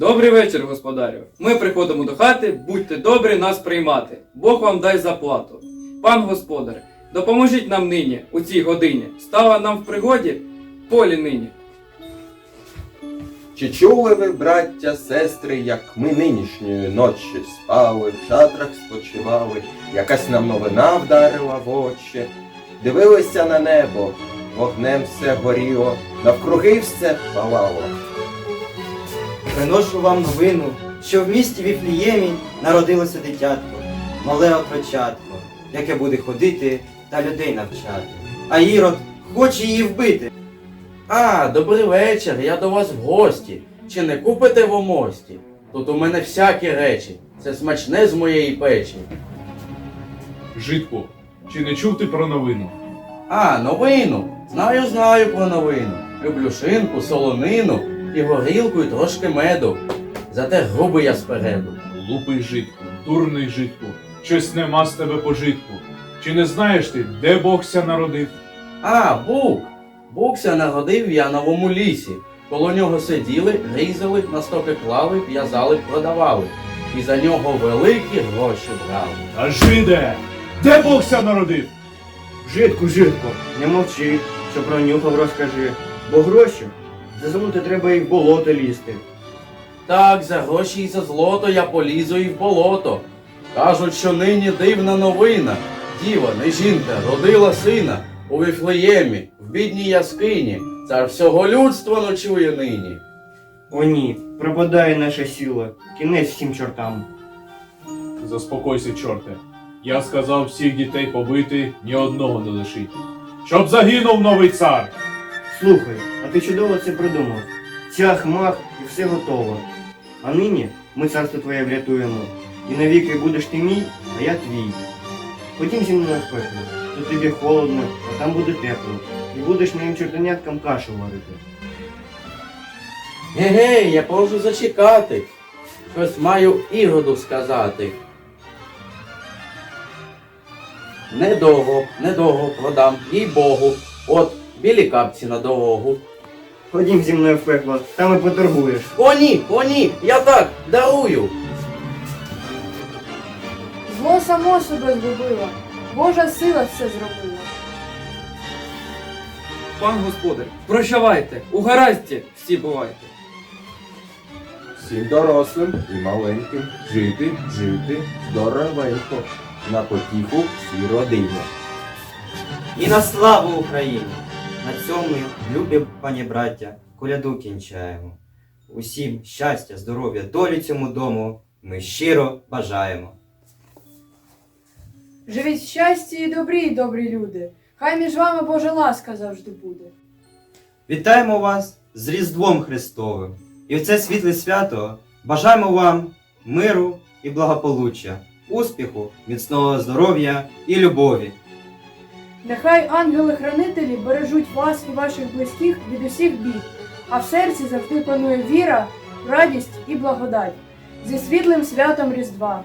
Добрий вечір, господарю. Ми приходимо до хати, будьте добрі нас приймати. Бог вам дай заплату. Пан господар, допоможіть нам нині, у цій годині. Стала нам в пригоді полі нині. Чи чули ви, браття, сестри, як ми нинішньої ночі спали, в шатрах спочивали, якась нам новина вдарила в очі, дивилися на небо, вогнем все горіло, навкруги все палало. Приношу вам новину, що в місті Віфліємі народилося дитятко, мале отрочатко, яке буде ходити та людей навчати. А Ірод хоче її вбити. А, добрий вечір, я до вас в гості. Чи не купите в мості? Тут у мене всякі речі. Це смачне з моєї печі. Житку, чи не чув ти про новину? А, новину. Знаю, знаю про новину. Люблю шинку, солонину і горілку, і трошки меду. Зате грубий я спереду. Глупий житку, дурний житку, щось нема з тебе пожитку. Чи не знаєш ти, де Богся народив? А, бук! Букся народив в Яновому лісі. Коло нього сиділи, різали, на стоки клали, в'язали, продавали. І за нього великі гроші брали. А жиде! Де Богся народив? Житку, житку, не мовчи, що пронюхав розкажи. Бо гроші зазумути треба і в болото лізти. Так, за гроші і за злото я полізу і в болото. Кажуть, що нині дивна новина. Діва, не жінка, родила сина у Віфлеємі, в бідній яскині. Цар всього людства ночує нині. О ні, пропадає наша сила, кінець всім чортам. Заспокойся, чорте. Я сказав всіх дітей побити, ні одного не лишити. Щоб загинув новий цар! Слухай, ти чудово це придумав. Цях мах і все готово. А нині ми царство твоє врятуємо. І навіки будеш ти мій, а я твій. Ходім зі мною в пекло, тут тобі холодно, а там буде тепло. І будеш моїм чортаняткам кашу варити. Ге-ге, я прошу зачекати. Щось маю ігоду сказати. Недовго, недовго продам, їй Богу. От, білі капці на дорогу. Ходім зі мною в пекло, там і поторгуєш. О ні, о ні, я так, дарую. Зло само себе згубило, Божа сила все зробила. Пан господар, прощавайте, у гаразді всі бувайте. Всім дорослим і маленьким жити, жити здоровенько, на потіху всій родині. І на славу Україні! На цьому, любі пані браття, коляду кінчаємо. Усім щастя, здоров'я, долі цьому дому ми щиро бажаємо. Живіть в щасті і добрі, добрі люди. Хай між вами Божа ласка завжди буде. Вітаємо вас з Різдвом Христовим! І в це світле свято бажаємо вам миру і благополуччя, успіху, міцного здоров'я і любові. Нехай ангели-хранителі бережуть вас і ваших близьких від усіх бід, а в серці завжди панує віра, радість і благодать. Зі світлим святом Різдва!